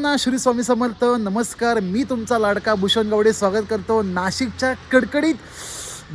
सर्वांना श्री स्वामी समर्थ नमस्कार. मी तुमचा लाडका भूषण गावडे स्वागत करतो नाशिकच्या कडकडीत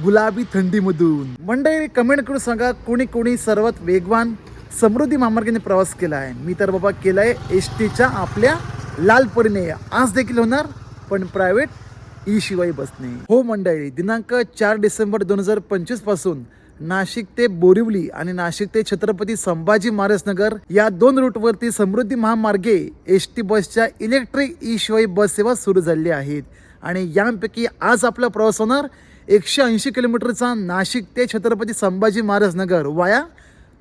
गुलाबी थंडीमधून. मंडळी कमेंट करून सांगा कोणी कोणी सर्वात वेगवान समृद्धी महामार्गाने प्रवास केला आहे. मी तर बाबा केला आहे एस टीच्या आपल्या लालपरीने. आज देखील होणार पण प्रायव्हेट ई शिवाय बसणे हो मंडळी दिनांक चार डिसेंबर दोन हजार पंचवीसपासून नाशिक ते बोरिवली आणि नाशिक ते छत्रपती संभाजी महाराजनगर या दोन रूटवरती समृद्धी महामार्गे एस टी बसच्या इलेक्ट्रिक ई शिवाय बस सेवा सुरू झालेली आहेत. आणि यांपैकी आज आपला प्रवास होणार एकशे ऐंशी किलोमीटरचा नाशिक ते छत्रपती संभाजी महाराजनगर वाया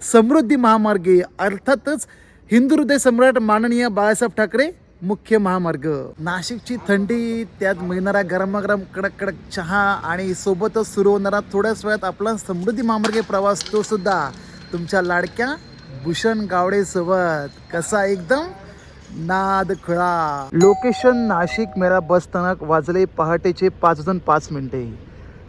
समृद्धी महामार्गे. अर्थातच हिंदू हृदय सम्राट माननीय बाळासाहेब ठाकरे मुख्य महामार्ग. नाशिकची थंडी त्यात मिळणारा गरमागरम कडक कडक चहा आणि सोबतच सुरू होणारा थोड्याच वेळात आपला समृद्धी महामार्गे प्रवास तो सुद्धा तुमच्या लाडक्या भूषण गावडे सोबत. कसा एकदम? नाद खुळा. लोकेशन नाशिक मेरा बस स्थानक वाजले पहाटेचे पाच वाजून पाच मिनिटे.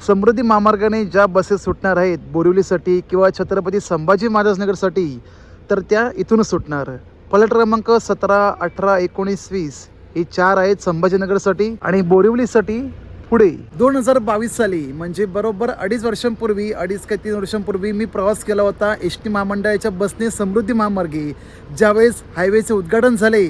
समृद्धी महामार्गाने ज्या बसेस सुटणार आहेत बोरिवलीसाठी किंवा छत्रपती संभाजी महाराजनगरसाठी तर त्या इथूनच सुटणार. पलट क्रमांक सतरा अठरा एकोणीस वीस. हे चार आहेत संभाजीनगरसाठी आणि बोरिवलीसाठी पुढे. दोन हजार बावीस साली म्हणजे बरोबर अडीच वर्षांपूर्वी अडीच का तीन वर्षांपूर्वी मी प्रवास केला होता एस टी महामंडळाच्या बसने समृद्धी महामार्गे ज्यावेळेस हायवेचे उद्घाटन झाले.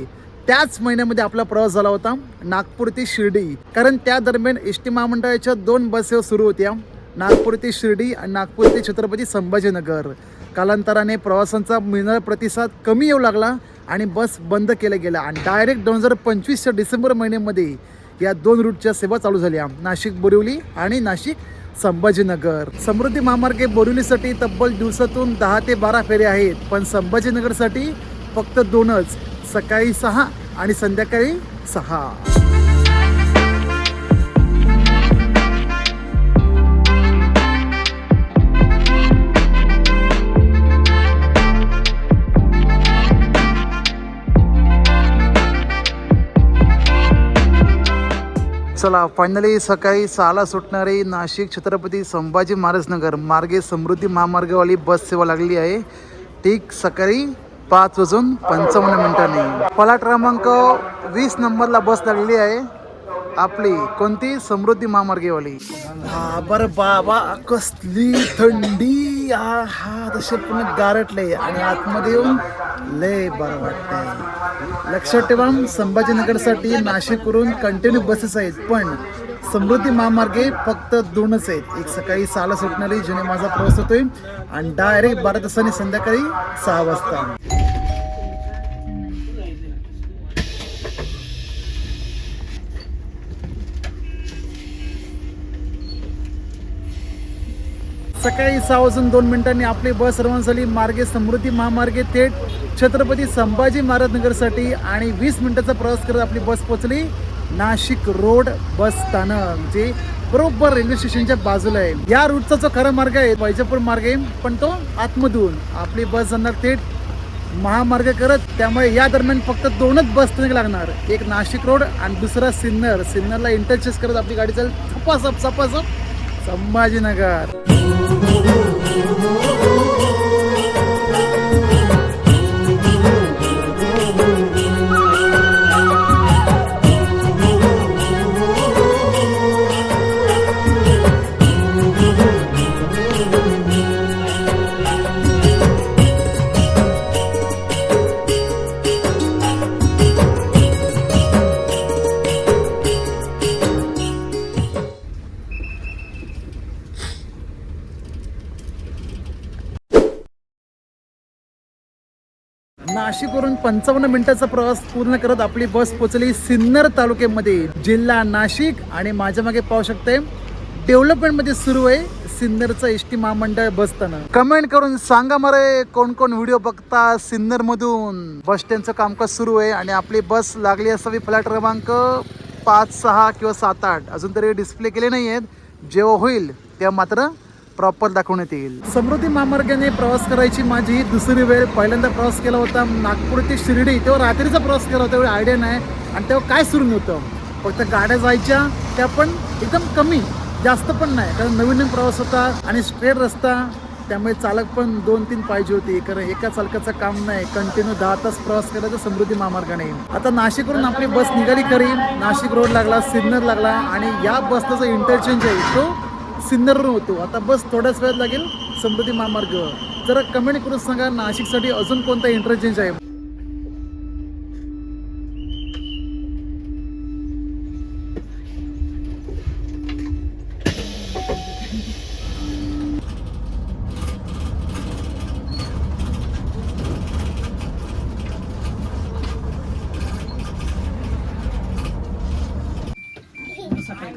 त्याच महिन्यामध्ये आपला प्रवास झाला होता नागपूर ते शिर्डी. कारण त्या दरम्यान एस टी महामंडळाच्या दोन बसेस सुरू होत्या. नागपूर ते शिर्डी आणि नागपूर ते छत्रपती संभाजीनगर. कालांतराने प्रवासांचा मिळणारा प्रतिसाद कमी येऊ लागला आणि बस बंद केल्या गेल्या. आणि डायरेक्ट दोन हजार पंचवीसच्या डिसेंबर महिन्यामध्ये या दोन रूटच्या सेवा चालू झाल्या. नाशिक बोरिवली आणि नाशिक संभाजीनगर. समृद्धी महामार्गे बोरिवलीसाठी तब्बल दिवसातून दहा ते बारा फेरे आहेत. पण संभाजीनगरसाठी फक्त दोनच सकाळी सहा आणि संध्याकाळी सहा. चला फायनली सकाळी सहाला सुटणारी नाशिक छत्रपती संभाजी महाराजनगर मार्गे समृद्धी महामार्गवाली बस सेवा लागली आहे. ठीक सकाळी पाच वाजून पंचावन्न मिनिटांनी. पलाट क्रमांक वीस नंबरला बस लागलेली आहे. आपली कोणती समृद्धी महामार्गेवाली? बर बरं बाबा कसली थंडी. हा तसे पूर्ण गारटले आणि आतमध्ये येऊन लय बरं वाटतंय. लक्षात ठेवा संभाजीनगरसाठी नाशिकवरून कंटिन्यू बसेस आहेत पण समृद्धी महामार्गे फक्त दोनच आहेत. एक सकाळी सहाला सुटणारी जिने माझा प्रवास होतोय आणि डायरेक्ट बारा तासांनी संध्याकाळी सहा वाजता. सकाळी सहा वाजून दोन मिनिटांनी आपली बस रवाना झाली. मार्गे समृद्धी महामार्गे थेट छत्रपती संभाजी महाराज नगरसाठी आणि वीस मिनिटाचा प्रवास करत आपली बस पोहोचली. नाशिक रोड बस स्थानक जे बरोबर रेल्वे स्टेशनच्या बाजूला आहे. या रूटचा जो खरा मार्ग आहे वैजापूर मार्ग आहे पण तो आतमधून आपली बस जाणार थेट महामार्ग करत. त्यामुळे या दरम्यान फक्त दोनच बस स्थानक लागणार. एक नाशिक रोड आणि दुसरा सिन्नर. सिन्नरला इंटरचेस करत आपली गाडी चालेल. सपासप सपासप संभाजीनगर. Oh. नाशिकवरून पंचावन्न मिनिटाचा प्रवास पूर्ण करत आपली बस पोहोचली सिन्नर तालुक्यामध्ये. जिल्हा नाशिक आणि माझ्या मागे पाहू शकते डेव्हलपमेंटमध्ये सुरू आहे सिन्नरचं एस टी महामंडळ बसताना कमेंट करून सांगा मरे कोण कोण व्हिडिओ बघता सिन्नर मधून बस स्टँडचं कामकाज सुरू आहे आणि आपली बस लागली असावी फ्लॅट क्रमांक पाच सहा किंवा सात आठ. अजून तरी डिस्प्ले केले नाही आहेत जेव्हा होईल तेव्हा मात्र प्रॉपर दाखवण्यात येईल. समृद्धी महामार्गाने प्रवास करायची माझी ही दुसरी वेळ. पहिल्यांदा प्रवास केला होता नागपूर ते शिर्डी. तेव्हा रात्रीचा प्रवास केला होता एवढी आयडिया नाही. आणि तेव्हा काय सुरू नव्हतं? फक्त गाड्या जायच्या त्या पण एकदम कमी. जास्त पण नाही कारण नवीन नवीन प्रवास होता आणि स्ट्रेट रस्ता. त्यामुळे चालक पण दोन तीन पाहिजे होते कारण एका चालकाचं काम नाही. कंटिन्यू दहा तास प्रवास करायचा समृद्धी महामार्गाने. आता नाशिकवरून आपली बस निघाली खरी. नाशिक रोड लागला सिग्नल लागला आणि या बसचा जो इंटरचेंज आहे तो सिन्नरवरून होतो. आता बस थोड्याच वेळात लागेल समृद्धी महामार्ग जरा कमेंट करून सांगा नाशिकसाठी अजून कोणता इंटरचेंज आहे? सकाळी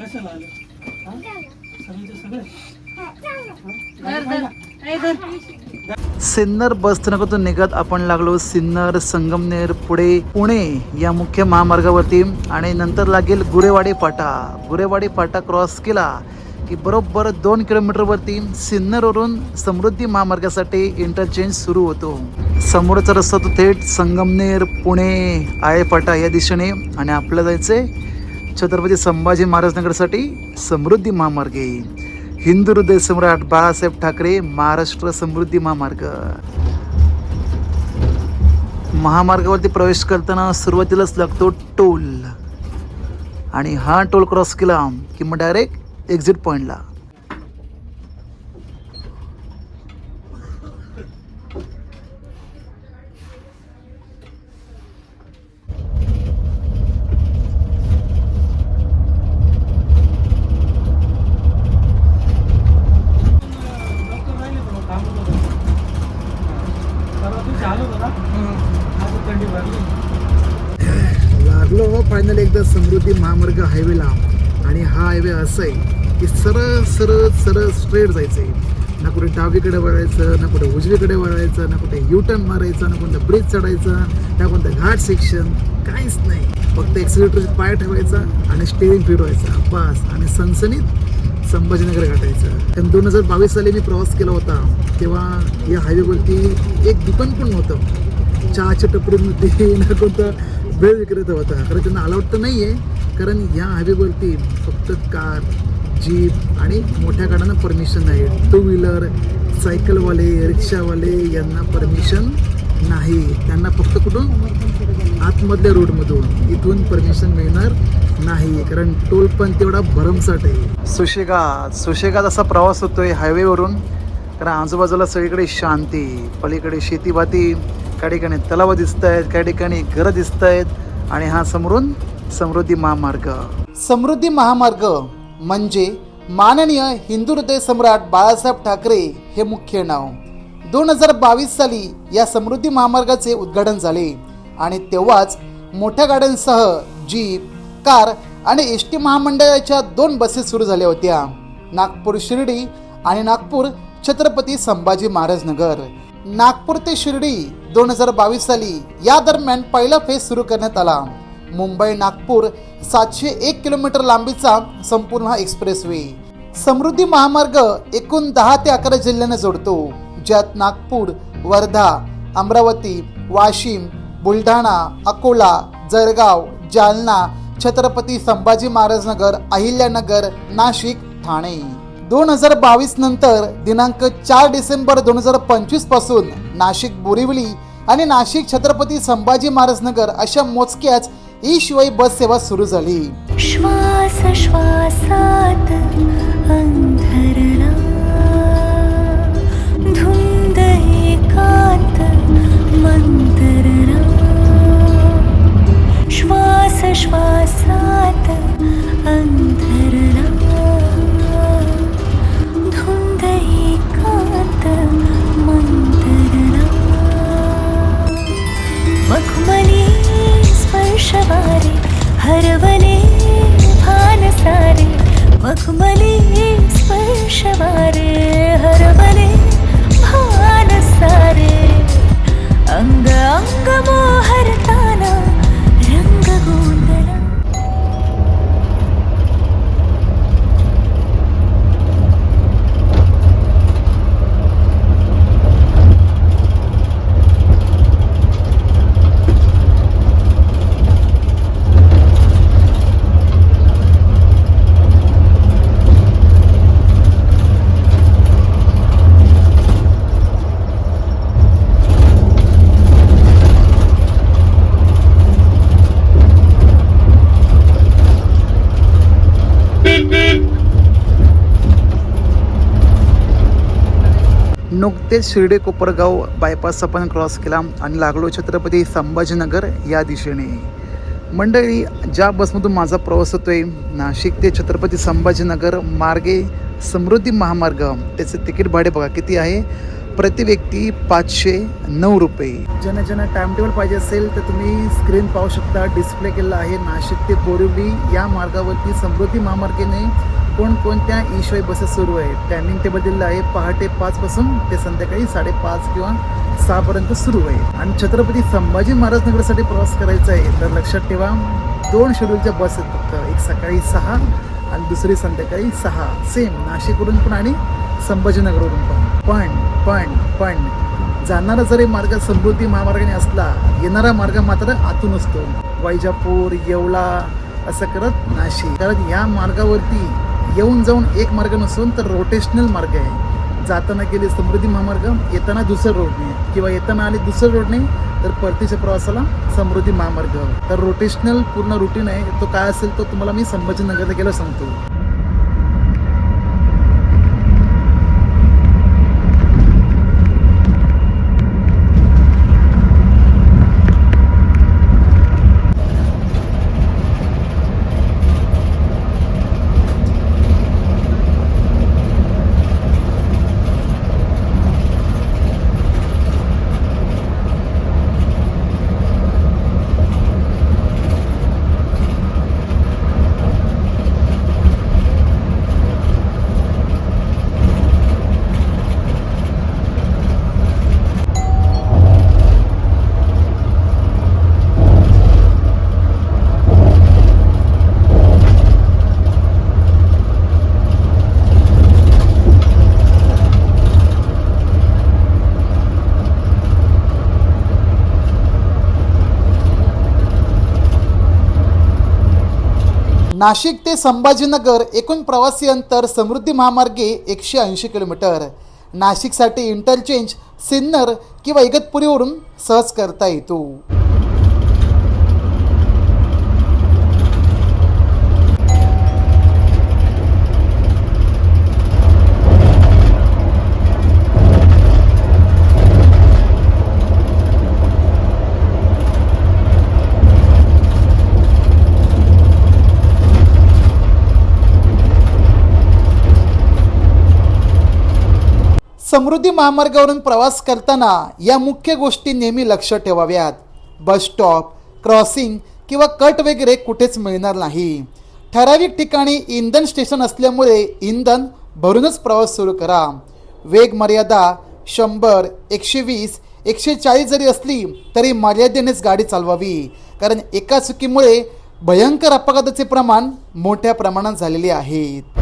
सिन्नर बस स्थानकातून निघत आपण लागलो सिन्नर संगमनेर पुढे पुणे या मुख्य महामार्गावरती. आणि नंतर लागेल गुरेवाडी फाटा. गुरेवाडी फाटा क्रॉस केला की बरोबर दोन किलोमीटरवरती सिन्नरवरून समृद्धी महामार्गासाठी इंटरचेंज सुरू होतो. समोरचा रस्ता तो थेट संगमनेर पुणे आळेपाटा या दिशेने. आणि आपल्याला जायचे छत्रपती संभाजी महाराजनगरसाठी समृद्धी महामार्गे हिंदू हृदय सम्राट बाळासाहेब ठाकरे महाराष्ट्र समृद्धी महामार्ग. महामार्गावरती प्रवेश करताना सुरुवातीलाच लागतो टोल. आणि हा टोल क्रॉस केला की मग डायरेक्ट एक्झिट पॉईंटला लवकर राहिले पण काम होतं परवा दिवशी आलो होतो ना आज थंडी भरली लागलो हो फायनल एकदा समृद्धी महामार्ग हायवेला आणि हा हायवे असं आहे की सरळ सरळ सरळ स्ट्रेट जायचं आहे ना कुठे डावीकडे वळायचं ना कुठे उजवीकडे वळायचं ना कुठे यू टर्न ना कोणता ब्रिज चढायचा ना कोणता घाट सेक्शन काहीच नाही. फक्त एक्सिलेटरचे पाय ठेवायचा आणि स्टेअरिंग फिरवायचा बस. आणि सनसनीत संभाजीनगर गाठायचं. कारण दोन हजार बावीस साली मी प्रवास केला होता. तेव्हा या हायवेवरती एक दुकान पण नव्हतं. चहाच्या टपरीमध्ये ना कोणता वेळ विक्रेता होता. कारण त्यांना अलाउड तर नाही आहे कारण या हायवेवरती फक्त कार जीप आणि मोठ्या गाड्यांना परमिशन आहे टू व्हीलर सायकलवाले रिक्षावाले यांना परमिशन नाही. त्यांना फक्त कुठून? आतमधल्या रोडमधून इथून परमिशन मिळणार नाही. कारण टोल पण तेवढा भरमसाट आहे. सुशेगाद सुशेगाद असा प्रवास होतोय हायवेवरून कारण आजूबाजूला सगळीकडे शांती. पलीकडे शेतीभाती काही ठिकाणी तलाव दिसत आहेत काही ठिकाणी घरं दिसत आहेत आणि हा समोरून समृद्धी महामार्ग. समृद्धी महामार्ग म्हणजे माननीय हिंदू हृदय सम्राट बाळासाहेब ठाकरे हे मुख्य नाव. दोन हजार बावीस साली या समृद्धी महामार्गाचे उद्घाटन झाले आणि तेव्हाच मोठ्या गाड्यांसह जीप कार आणि एस टी महामंडळाच्या दोन बसेस सुरू झाल्या होत्या. नागपूर शिर्डी आणि नागपूर छत्रपती संभाजी महाराज नगर. नागपूर ते शिर्डी दोन हजार बावीस साली या दरम्यान पहिला फेज सुरू करण्यात आला. मुंबई नागपूर सातशे एक किलोमीटर लांबीचा संपूर्ण हा एक्सप्रेसवे. समृद्धी महामार्ग एकूण दहा ते अकरा जिल्ह्यांना जोडतो. ज्यात नागपूर वर्धा अमरावती वाशिम बुलढाणा अकोला जळगाव जालना छत्रपती संभाजी महाराजनगर अहिल्यानगर नाशिक ठाणे. दोन हजार बावीस नंतर दिनांक चार डिसेंबर दोन हजार पंचवीसपासून नाशिक बोरिवली आणि नाशिक छत्रपती संभाजी महाराजनगर अशा मोजक्याच ई शिवाय बस सेवा सुरू झाली. श्वास श्वासात अंधरला. धुम ते शिर्डी कोपरगाव बायपास आपण क्रॉस केला आणि लागलो छत्रपती संभाजीनगर या दिशेने. मंडळी ज्या बसमधून माझा प्रवास होतो आहे नाशिक ते छत्रपती संभाजीनगर मार्गे समृद्धी महामार्ग त्याचे तिकीट भाडे बघा किती आहे? प्रति व्यक्ती पाचशे नऊ रुपये. ज्यांना ज्यांना टाइम टेबल पाहिजे असेल तर तुम्ही स्क्रीन पाहू शकता. डिस्प्ले केलेला आहे नाशिक ते बोरिवली या मार्गावरती समृद्धी महामार्गाने. कोणकोणत्या ईशवाई बसेस सुरू आहेत? टायमिंग टेबल दिलेलं आहे. पहाटे पाचपासून ते संध्याकाळी साडेपाच किंवा सहापर्यंत सुरू आहे. आणि छत्रपती संभाजी महाराज नगरसाठी प्रवास करायचा आहे तर लक्षात ठेवा दोन शेड्यूलच्या बस आहेत फक्त. एक सकाळी सहा आणि दुसरी संध्याकाळी सहा. सेम नाशिकवरून पण आणि संभाजीनगरवरून पण. पण पण पण जाणारा जरी मार्ग समृद्धी महामार्गाने असला येणारा मार्ग मात्र आतून असतो. वैजापूर येवला असं करत नाशिक. कारण या मार्गावरती येऊन जाऊन एक मार्ग नसून तर रोटेशनल मार्ग आहे. जाताना गेले समृद्धी महामार्ग येताना दुसरं रोडने किंवा येताना आले दुसरं रोडने तर परतीच्या प्रवासाला समृद्धी महामार्ग. तर रोटेशनल पूर्ण रुटीन आहे. तो काय असेल तो तुम्हाला मी संभाजीनगरला गेलो सांगतो. नाशिक ते संभाजीनगर एकूण प्रवासी अंतर समृद्धी महामार्गे एकशे ऐंशी किलोमीटर. नाशिकसाठी इंटरचेंज सिन्नर किंवा इगतपुरीवरून सहज करता येतो. समृद्धी महामार्गावरून प्रवास करताना या मुख्य गोष्टी नेहमी लक्ष ठेवाव्यात. बस स्टॉप क्रॉसिंग किंवा कट वगैरे कुठेच मिळणार नाही. ठराविक ठिकाणी इंधन स्टेशन असल्यामुळे इंधन भरूनच प्रवास सुरू करा. वेग मर्यादा शंभर एकशे वीस एकशे चाळीस जरी असली तरी मर्यादेनेच गाडी चालवावी. कारण एका चुकीमुळे भयंकर अपघाताचे प्रमाण मोठ्या प्रमाणात झालेले आहेत.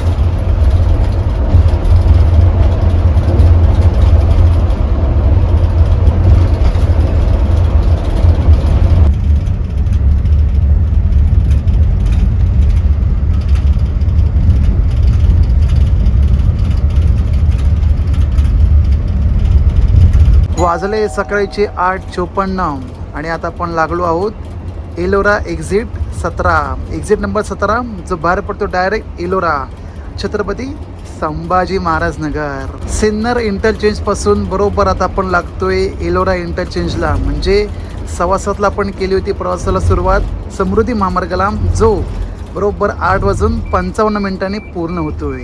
वाजले सकाळीचे आठ चोपन्न आणि आता आपण लागलो आहोत एलोरा एक्झिट सतरा. एक्झिट नंबर सतरा जो बाहेर पडतो डायरेक्ट एलोरा. छत्रपती संभाजी महाराज नगर सिन्नर इंटरचेंजपासून बरोबर आता आपण लागतोय एलोरा इंटरचेंजला म्हणजे सवासातला आपण केली होती प्रवासाला सुरुवात. समृद्धी महामार्गाला जो बरोबर आठ वाजून पंचावन्न मिनिटांनी पूर्ण होतोय.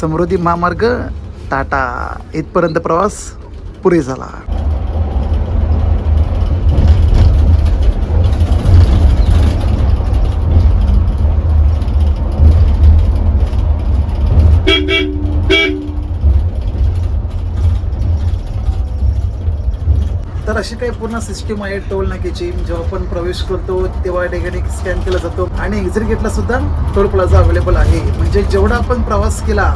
समृद्धी महामार्ग टाटा. इथपर्यंत प्रवास पुरे झाला. तर अशी काही पूर्ण सिस्टीम आहे टोल नाक्याची. जेव्हा आपण प्रवेश करतो तेव्हा ठिकाणी स्कॅन केला जातो. आणि एक्झिट गेटला सुद्धा टोल प्लाझा अवेलेबल आहे. म्हणजे जेवढा आपण प्रवास केला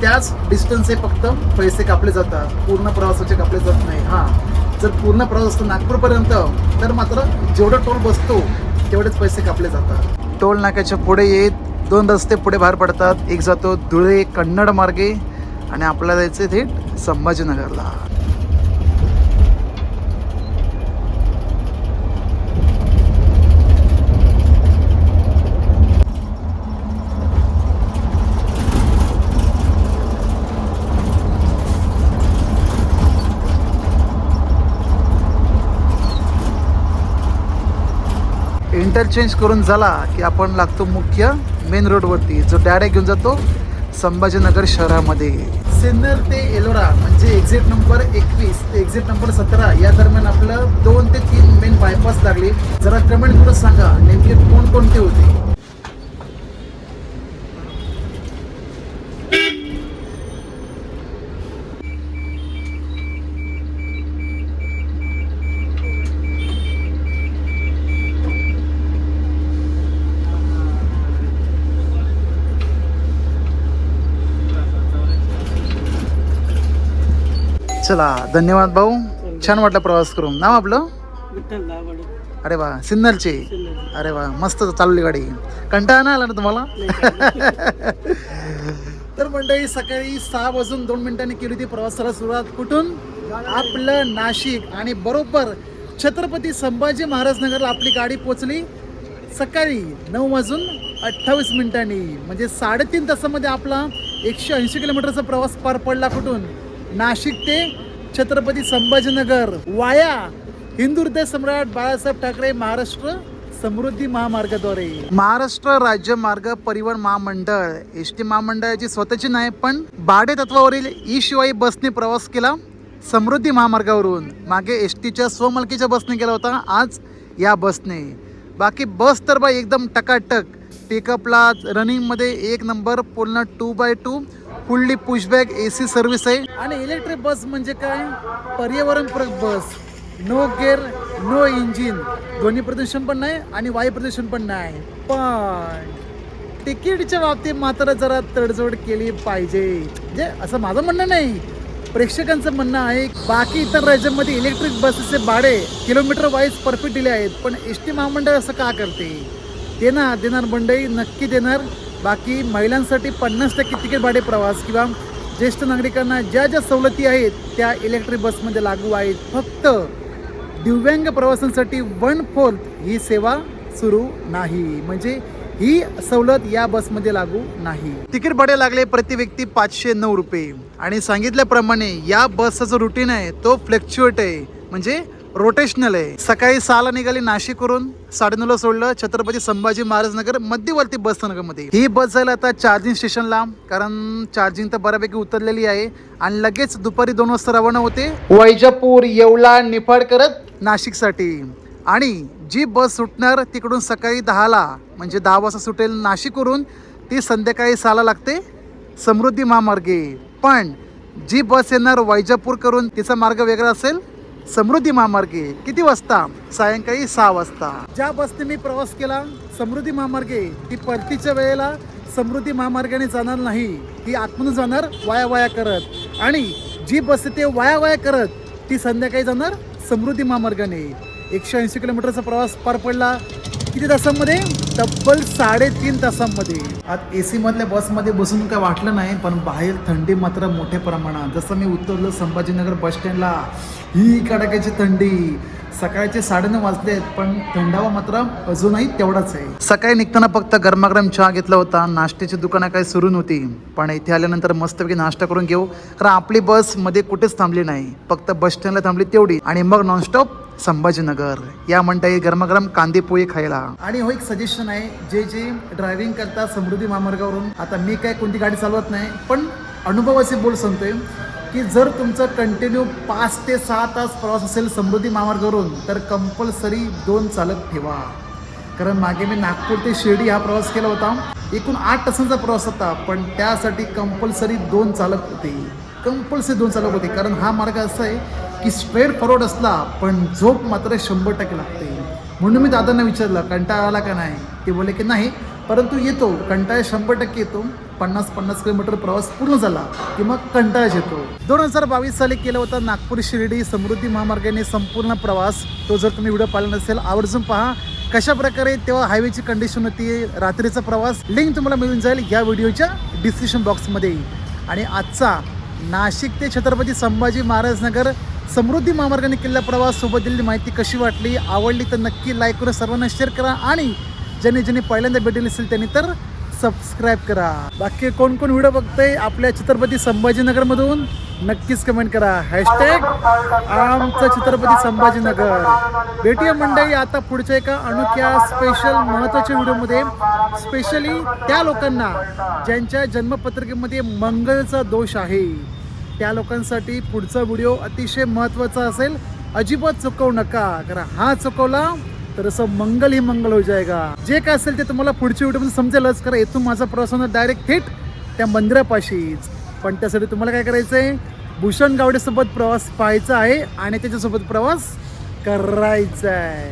त्याच डिस्टन्सचे फक्त पैसे कापले जातात. पूर्ण प्रवासाचे कापले जात नाही. हां. जर पूर्ण प्रवास असतो नागपूरपर्यंत तर मात्र जेवढा टोल बसतो तेवढेच पैसे कापले जातात. टोल नाक्याच्या पुढे येत दोन रस्ते पुढे बाहेर पडतात. एक जातो धुळे कन्नड मार्गे आणि आपल्याला जायचं थेट संभाजीनगरला. इंटरचेंज करून झाला की आपण लागतो मुख्य मेन रोडवरती जो डायरेक्ट घेऊन जातो संभाजीनगर शहरामध्ये. सिन्नर ते एलोरा म्हणजे एक्झिट नंबर एकवीस ते एक्झिट नंबर सतरा या दरम्यान आपलं दोन ते तीन मेन बायपास लागले. जरा कमेंट करून सांगा नेमके कोणकोणते होते? चला धन्यवाद भाऊ. छान वाटलं प्रवास करून. नाव आपलं? अरे वा सिन्नरचे. सिन्नर. अरे वा मस्त चालली गाडी. कंटाळा नाही आला ना तुम्हाला? तर मंडळी सकाळी सहा वाजून दोन मिनिटांनी केली होती प्रवासाला सुरुवात. कुठून? आपलं नाशिक. आणि बरोबर छत्रपती संभाजी महाराज नगरला आपली गाडी पोचली सकाळी नऊ वाजून अठ्ठावीस मिनिटांनी. म्हणजे साडेतीन तासामध्ये आपला एकशे ऐंशी किलोमीटरचा प्रवास पार पडला कुठून? नाशिक ते छत्रपती संभाजीनगर. वाया हिंदू सम्राट बाळासाहेब ठाकरे महाराष्ट्र समृद्धी महामार्गाद्वारे. महाराष्ट्र राज्य मार्ग परिवहन महामंडळ एस टी महामंडळाची स्वतःची नाही पण भाडे तत्वावरील ई शिवाई बसने प्रवास केला समृद्धी महामार्गावरून. मागे एस टीच्या स्वमालकीच्या बसने केला होता आज या बसने. बाकी बस तर बाई एकदम टकाटक. पिकअपला रनिंगमध्ये एक नंबर पूर्ण two by two fully pushback A C service आहे. आणि इलेक्ट्रिक बस म्हणजे काय? पर्यावरणपूरक bus. No gear no engine ध्वनी प्रदूषण पण नाही आणि वायू प्रदूषण पण नाही. पण तिकीटच्या बाबतीत मात्र जरा तडजोड केली पाहिजे. म्हणजे असं माझं म्हणणं नाही. प्रेक्षकांचं म्हणणं आहे बाकी इतर राज्यांमध्ये इलेक्ट्रिक बसेसचे भाडे किलोमीटर वाईज परफेक्ट दिले आहेत. पण एस टी महामंडळ असं का करते? देणार देणार मंडई नक्की देणार. बाकी महिलांसाठी पन्नास टक्के तिकीट भाडे प्रवास किंवा ज्येष्ठ नागरिकांना ज्या ज्या सवलती आहेत त्या इलेक्ट्रिक बसमध्ये लागू आहेत. फक्त दिव्यांग प्रवासांसाठी वन फोर्थ ही सेवा सुरू नाही. म्हणजे ही सवलत या बसमध्ये लागू नाही. तिकीट भाडे लागले प्रति व्यक्ती पाचशे नऊ रुपये. आणि सांगितल्याप्रमाणे या बसचा जो रुटीन आहे तो फ्लेक्च्युएट आहे. म्हणजे रोटेशनल आहे. सकाळी सहाला निघाली नाशिकवरून साडेनऊला सोडलं छत्रपती संभाजी महाराज नगर मध्यवर्ती बस स्थानकामध्ये. ही बस जाईल आता चार्जिंग स्टेशनला कारण चार्जिंग तर बऱ्यापैकी उतरलेली आहे आणि लगेच दुपारी दोन वाजता रवाना होते. वैजापूर येवला निफाड करत नाशिकसाठी. आणि जी बस सुटणार तिकडून सकाळी दहाला म्हणजे दहा वाजता सुटेल नाशिकवरून ती संध्याकाळी सहाला लागते समृद्धी महामार्गे. पण जी बस येणार वैजापूर करून तिचा मार्ग वेगळा असेल. समृद्धी महामार्गे किती वाजता? सायंकाळी सहा वाजता. ज्या बसने मी प्रवास केला समृद्धी महामार्गे ती परतीच्या वेळेला समृद्धी महामार्गाने जाणार नाही. ती आतमधून जाणार वाया वाया करत. आणि जी बस ते वाया वाया करत ती संध्याकाळी जाणार समृद्धी महामार्गाने. एकशे ऐंशी किलोमीटरचा प्रवास पार पडला. किती तासांमध्ये? तब्बल साडेतीन तासांमध्ये. आज ए सी मधल्या बसमध्ये बसून काय वाटलं नाही पण बाहेर थंडी मात्र मोठ्या प्रमाणात. जसं मी उतरलो संभाजीनगर बस स्टँडला ही कडाक्याची थंडी. सकाळचे साडेनऊ वाजले आहेत पण थंडावा मात्र अजूनही तेवढाच आहे. सकाळी निघताना फक्त गरमागरम चहा घेतला होता. नाश्त्याची दुकानं काही सुरू नव्हती. पण इथे आल्यानंतर मस्तपैकी नाश्ता करून घेऊ. कारण आपली बसमध्ये कुठेच थांबली नाही. फक्त बस स्टँडला थांबली तेवढी. आणि मग नॉनस्टॉप संभाजीनगर. या म्हणता येईल गरमागरम कांदे पोहे खायला. आणि हो एक सजेशन आहे जे जे ड्रायव्हिंग करतात समृद्धी महामार्गावरून आता मी काय कोणती गाडी चालवत नाही पण अनुभव असे बोल सांगतोय की जर तुमचं कंटिन्यू पाच ते सहा तास प्रवास असेल समृद्धी महामार्गावरून तर कंपल्सरी दोन चालक ठेवा. कारण मागे मी नागपूर ते शिर्डी हा प्रवास केला होता. एकूण आठ तासांचा प्रवास होता पण त्यासाठी कंपल्सरी दोन चालक होते. कंपल्सरी दोन चालक होते कारण हा मार्ग असा आहे की स्ट्रेट फॉरवर्ड असला पण झोप मात्र शंभर टक्के लागते. म्हणून मी दादांना विचारलं कंटाळा आला का नाही? ते बोलले की नाही परंतु येतो. कंटाळा शंभर टक्के येतो. पन्नास पन्नास किलोमीटर प्रवास पूर्ण झाला की मग कंटाळाच येतो. दोन हजार बावीस साली केला होता नागपूर शिर्डी समृद्धी महामार्गाने संपूर्ण प्रवास. तो जर तुम्ही व्हिडिओ पाहिला नसेल आवर्जून पहा कशा प्रकारे तेव्हा हायवेची कंडिशन होती रात्रीचा प्रवास. लिंक तुम्हाला मिळून जाईल या व्हिडिओच्या डिस्क्रिप्शन बॉक्समध्ये आणि आजचा नाशिक ते छत्रपती संभाजी महाराज नगर समृद्धी महामार्गाने केलेला प्रवास सोबत दिलेली माहिती कशी वाटली आवडली तर नक्की लाईक करून सर्वांना शेअर करा आणि ज्यांनी ज्यांनी पहिल्यांदा भेटेल असेल त्यांनी तर सबस्क्राईब करा. बाकी कोण कोण व्हिडिओ बघतंय आपल्या छत्रपती संभाजीनगरमधून नक्कीच कमेंट करा. हॅशटॅग आमचं छत्रपती संभाजीनगर. भेटूया मंडळी आता पुढच्या एका अनोख्या स्पेशल महत्त्वाच्या व्हिडिओमध्ये स्पेशली त्या लोकांना ज्यांच्या जन्मपत्रिकेमध्ये मंगळचा दोष आहे. त्या लोकांसाठी पुढचा व्हिडिओ अतिशय महत्त्वाचा असेल. अजिबात चुकवू नका कारण हा चुकवला तर असं मंगल ही मंगल हो जायगा. जे काय असेल ते तुम्हाला पुढच्या व्हिडिओमध्ये समजेलच कारण इथून माझा प्रवास होणार डायरेक्ट थेट त्या मंदिरापाशीच. पण त्यासाठी तुम्हाला काय करायचं आहे भूषण गावडेसोबत प्रवास पाहायचा आहे आणि त्याच्यासोबत प्रवास करायचा आहे